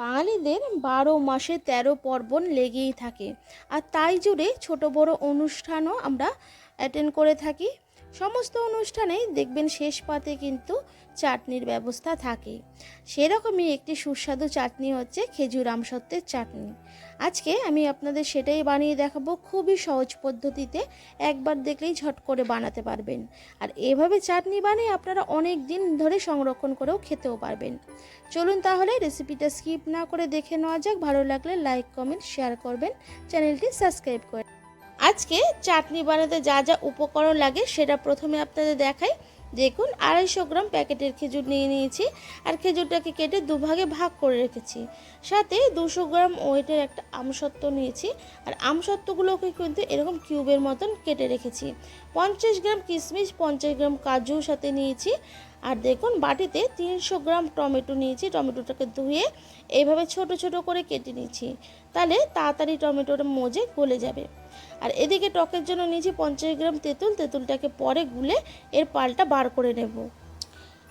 বাঙালিদের বারো মাসে তেরো পার্বণ লেগেই থাকে। আর তাই জুড়ে ছোট বড় অনুষ্ঠানও আমরা অ্যাটেন্ড করে থাকি। সমস্ত অনুষ্ঠানেই দেখবেন শেষ পাতে কিন্তু চাটনির ব্যবস্থা থাকে। সেরকমই একটি সুস্বাদু চাটনি হচ্ছে খেজুর আমসত্ত্বের চাটনি। আজকে আমি আপনাদের সেটাই বানিয়ে দেখাবো, খুবই সহজ পদ্ধতিতে একবার দেখলেই ঝট করে বানাতে পারবেন। আর এভাবে চাটনি বানিয়ে আপনারা অনেক দিন ধরে সংরক্ষণ করেও খেতেও পারবেন। চলুন তাহলে রেসিপিটা স্কিপ না করে দেখে নেওয়া যাক, ভালো লাগলে লাইক, কমেন্ট, শেয়ার করবেন, চ্যানেলটি সাবস্ক্রাইব করে আজকে চাটনি বানাতে যা যা উপকরণ লাগে সেটা প্রথমে আপনাদের দেখাই। দেখুন, আড়াইশো গ্রাম প্যাকেটের খেজুর নিয়ে নিয়েছি আর খেজুরটাকে কেটে দুভাগে ভাগ করে রেখেছি। সাথে দুশো গ্রাম ওয়েটের একটা আমসত্ত্ব নিয়েছি আর আমসত্ত্বগুলোকে কিন্তু এরকম কিউবের মতন কেটে রেখেছি। পঞ্চাশ গ্রাম কিশমিশ পঞ্চাশ গ্রাম কাজু সাথে নিয়েছি আর দেখুন, বাটিতে তিনশো গ্রাম টমেটো নিয়েছি। টমেটোটাকে ধুয়ে এইভাবে ছোট ছোট করে কেটে নিয়েছি। তাহলে তাড়াতাড়ি টমেটোটা মজে গলে যাবে। আর এদিকে টকের জন্য নিয়েছি পঞ্চাশ গ্রাম তেঁতুল, তেঁতুলটাকে পরে গুলে এর পালটা বার করে নেব।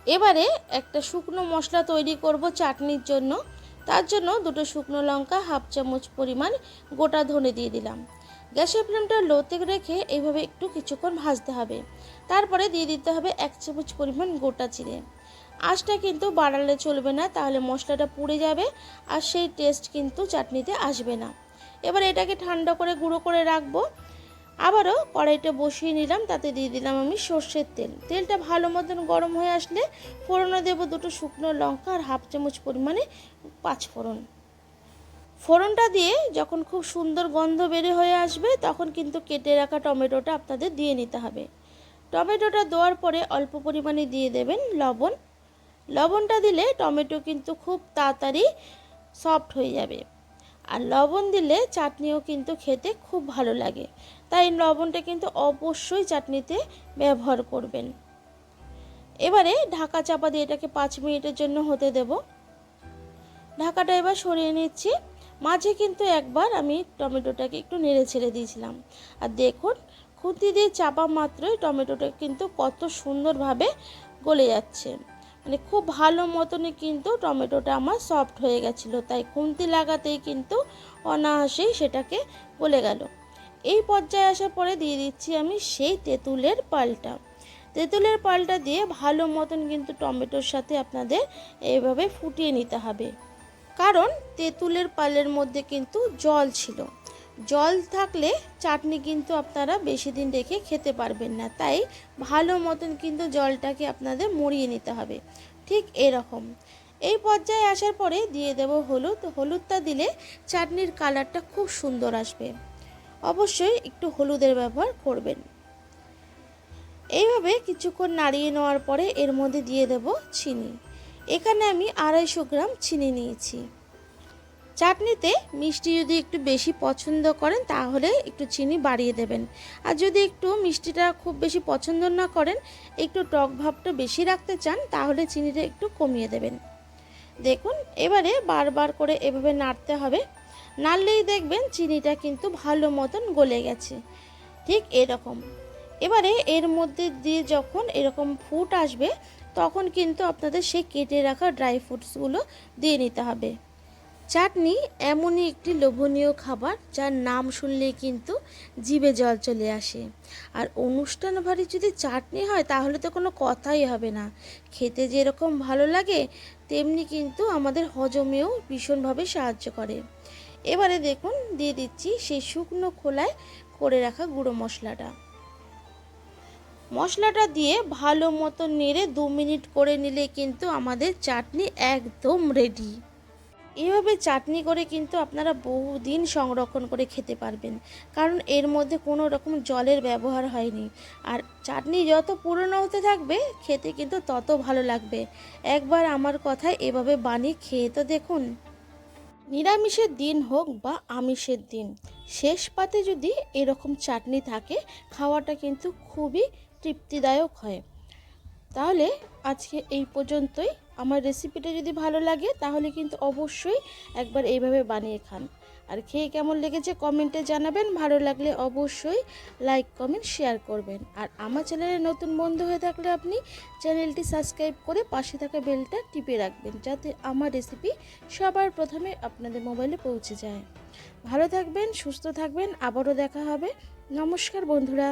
এবারে একটা শুকনো মশলা তৈরি করব চাটনির জন্য। তার জন্য দুটো শুকনো লঙ্কা, হাফ চামচ পরিমাণ গোটা ধনে দিয়ে দিলাম। গ্যাসের ফ্লেমটা লোতে রেখে এইভাবে একটু কিছুক্ষণ ভাজতে হবে। তারপরে দিয়ে দিতে হবে এক চামচ পরিমাণ গোটা চিড়ে আঁচটা কিন্তু বাড়ালে চলবে না, তাহলে মশলাটা পুড়ে যাবে আর সেই টেস্ট কিন্তু চাটনিতে আসবে না। এবার এটাকে ঠান্ডা করে গুঁড়ো করে রাখব। আবারও কড়াইটা বসিয়ে নিলাম, তাতে দিয়ে দিলাম আমি সর্ষের তেল। তেলটা ভালো মতন গরম হয়ে আসলে ফোড়নে দেবো দুটো শুকনো লঙ্কা আর হাফ চামচ পরিমাণে পাঁচ ফোড়ন। ফোড়নটা দিয়ে যখন খুব সুন্দর গন্ধ বেরে হয়ে আসবে, তখন কিন্তু কেটে রাখা টমেটোটা আপনাদের দিয়ে নিতে হবে। টমেটোটা দেওয়ার পরে অল্প পরিমাণে দিয়ে দেবেন লবণ। লবণটা দিলে টমেটো কিন্তু খুব তাড়াতাড়ি সফট হয়ে যাবে। আর লবণ দিলে চাটনিও কিন্তু খেতে খুব ভালো লাগে। তাই লবণটা কিন্তু অবশ্যই চাটনিতে ব্যবহার করবেন। এবারে ঢাকা চাপা দিয়ে এটাকে পাঁচ মিনিটের জন্য হতে দেব। ঢাকাটা এবার সরিয়ে নিচ্ছি। মাঝে কিন্তু একবার আমি টমেটোটাকে একটু নেড়ে ছেড়ে দিয়েছিলাম। আর দেখুন খুঁতি দিয়ে চাপা মাত্রই টমেটোটা কিন্তু কত সুন্দরভাবে গলে যাচ্ছে। মানে খুব ভালো মতনই কিন্তু টমেটোটা আমার সফট হয়ে গেছিল, তাই খুন্তি লাগাতেই কিন্তু অনায়াসেই সেটাকে গলে গেল। এই পর্যায়ে আসার পরে দিয়ে দিচ্ছি আমি সেই তেঁতুলের পালটা। তেঁতুলের পালটা দিয়ে ভালো মতন কিন্তু টমেটোর সাথে আপনাদের এইভাবে ফুটিয়ে নিতে হবে। কারণ তেঁতুলের পালের মধ্যে কিন্তু জল ছিল। জল থাকলে চাটনি কিন্তু আপনারা বেশি দিন রেখে খেতে পারবেন না। তাই ভালো মতন কিন্তু জলটাকে আপনাদের মরিয়ে নিতে হবে। ঠিক এরকম। এই পর্যায়ে আসার পরে দিয়ে দেব হলুদ। হলুদটা দিলে চাটনির কালারটা খুব সুন্দর আসবে। অবশ্যই একটু হলুদের ব্যবহার করবেন। এইভাবে কিছুক্ষণ নাড়িয়ে নেওয়ার পরে এর মধ্যে দিয়ে দেব চিনি। এখানে আমি আড়াইশো গ্রাম চিনি নিয়েছি। চাটনিতে মিষ্টি যদি একটু বেশি পছন্দ করেন, তাহলে একটু চিনি বাড়িয়ে দেবেন। আর যদি একটু মিষ্টিটা খুব বেশি পছন্দ না করেন, একটু টক ভাবটা বেশি রাখতে চান, তাহলে চিনিটা একটু কমিয়ে দেবেন। দেখুন, এবারে বারবার করে এভাবে নাড়তে হবে। নাড়লেই দেখবেন চিনিটা কিন্তু ভালো মতন গলে গেছে। ঠিক এরকম। এবারে এর মধ্যে দিয়ে যখন এরকম ফুট আসবে, তখন কিন্তু আপনাদের সেই কেটে রাখা ড্রাই ফ্রুটসগুলো দিয়ে নিতে হবে। চাটনি এমনই একটি লোভনীয় খাবার যার নাম শুনলেই কিন্তু জিভে জল চলে আসে। আর অনুষ্ঠান বাড়ি যদি চাটনি হয়, তাহলে তো কোনো কথাই হবে না। খেতে যেরকম ভালো লাগে, তেমনি কিন্তু আমাদের হজমেও ভীষণভাবে সাহায্য করে। এবারে দেখুন, দিয়ে দিচ্ছি সেই শুকনো খোলায় করে রাখা গুঁড়ো মশলাটা। মশলাটা দিয়ে ভালো মতো নেড়ে দু মিনিট করে নিলে কিন্তু আমাদের চাটনি একদম রেডি এভাবে চাটনি করে কিন্তু আপনারা বহুদিন সংরক্ষণ করে খেতে পারবেন। কারণ এর মধ্যে কোনো রকম জলের ব্যবহার হয়নি। আর চাটনি যত পুরনো হতে থাকবে, খেতে কিন্তু তত ভালো লাগবে। একবার আমার কথায় এভাবে বানিয়ে খেয়ে তো দেখুন। নিরামিষের দিন হোক বা আমিষের দিন, শেষ পাতে যদি এরকম চাটনি থাকে, খাওয়াটা কিন্তু খুবই তৃপ্তিদায়ক হয়। তাহলে আজকে এই পর্যন্তই। আমার রেসিপিটা যদি ভালো লাগে, তাহলে কিন্তু অবশ্যই একবার এইভাবে বানিয়ে খান। আর খেয়ে কেমন লেগেছে কমেন্টে জানাবেন, ভালো লাগলে অবশ্যই লাইক কমেন্ট শেয়ার করবেন। আর আমার চ্যানেলে নতুন বন্ধু হয়ে থাকলে আপনি চ্যানেলটি সাবস্ক্রাইব করে পাশে থাকা বেলটা টিপে রাখবেন, যাতে আমার রেসিপি সবার প্রথমে আপনাদের মোবাইলে পৌঁছে যায়। ভালো থাকবেন, সুস্থ থাকবেন, আবারও দেখা হবে। নমস্কার বন্ধুরা।